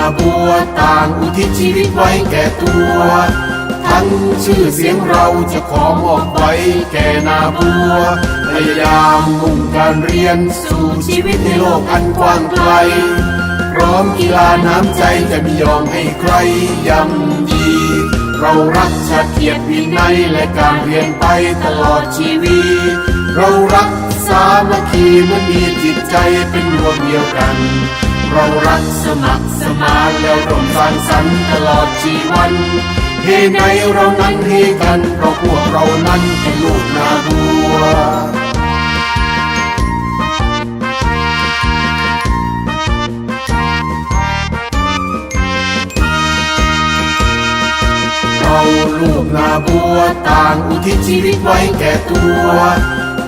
าบัวต่างอุทิศชีวิตไว้แก่ตัวทั้งชื่อเสียงเราจะขอมอบไว้แก่นาบัวพยายามมุ่งการเรียนสู่ชีวิตในโลกอันกว้างไกล พร้อมกีฬาน้ำใจจะไม่ยอมให้ใครย่ำยี เรารักชาติเกียรติวินัยและการเรียนไปตลอดชีวิต เรารักสามัคคีเมื่อมีจิตใจเป็นรวมเดียวกัน เรารักสมัครสมานแล้วร่วมสร้างสรรค์ตลอดชีวันเฮไงเรานั้นเฮกันเพราะพวกเรานั้นเป็นลูกนาบัวเราลูกนาบัวต่างอุทิศชีวิตไว้แก่ตัว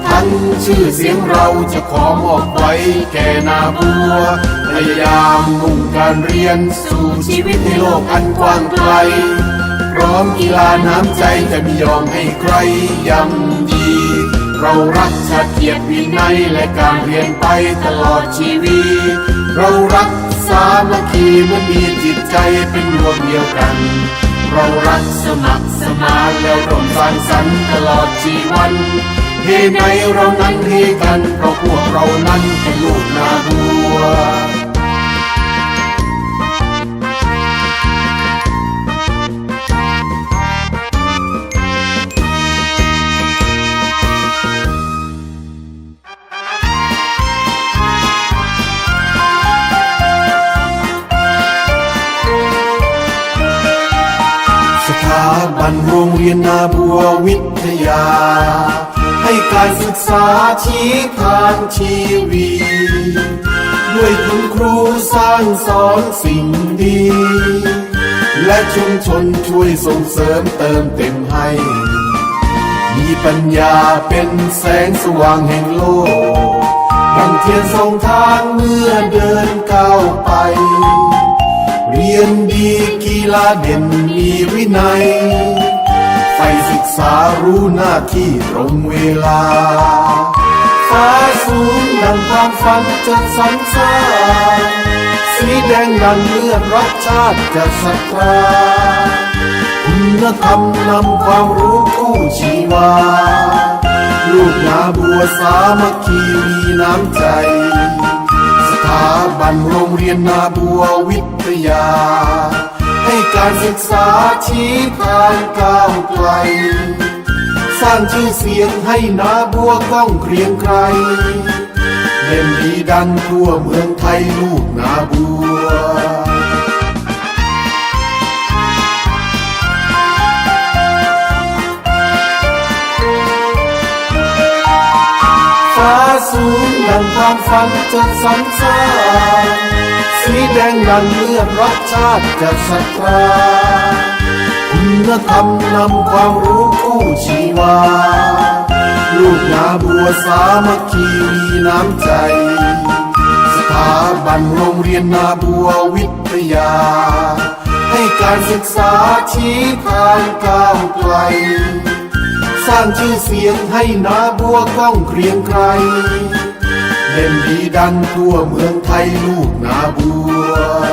ทั้งชื่อเสียงเราจะขอมอบไว้แก่นาบัว พยายามมุ่งการเรียนสู่ชีวิตในโลกอันกว้างไกล พร้อมกีฬาน้ำใจจะไม่ยอมให้ใครย่ำยี เรารักชาติเกียรติวินัยและการเรียนไปตลอดชีวิต เรารักสามัคคีเมื่อมีจิตใจเป็นรวมเดียวกัน เรารักสมัครสมานแล้วร่วมสร้างสรรค์ตลอดชีวันเฮไงเรานั้นเฮกันเพราะพวกเรานั้นเป็นลูกนาบัวาบันโรงเรียนนาบัววิทยา ให้การศึกษาชี้ทางชีวีด้วยคุณครูสร้างสอนสิ่งดี และชุมชนช่วยส่งเสริมเติมเต็มให้ มีปัญญาเป็นแสงสว่างแห่งโลกดังเทียนส่องทางเมื่อเดินก้าวไป เรียนดี กีฬาเด่นมีวินัยใฝ่ศึกษารู้หน้าที่ตรงเวลา ฟ้าสูงดังความฝันจะสรรสร้างสีแดงดังเลือดรักชาติจะศรัทธาคุณธรรมนำความรู้คู่ชีวา ลูกนาบัวสามัคคีมีน้ำใจ สถาบันโรงเรียนนาบัววิทยา ให้การศึกษาชี้ทางก้าวไกล สร้างชื่อเสียงให้นาบัวก้องเกรียงไกรเด่นดีดังทั่วเมืองไทยลูกนาบัวฟ้าสูงดังความฝันจะสรรสร้าง แดงดังเลือดรักชาติจะศรัทธาคุณธรรมนำความรู้คู่ชีวา ลูกนาบัวสามัคคีมีน้ำใจ สถาบันโรงเรียนนาบัววิทยา ให้การศึกษาชี้ทางก้าวไกล สร้างชื่อเสียงให้นาบัวก้องเกรียงไกร เด่นดีดังทั่วเมืองไทยลูกนาบัว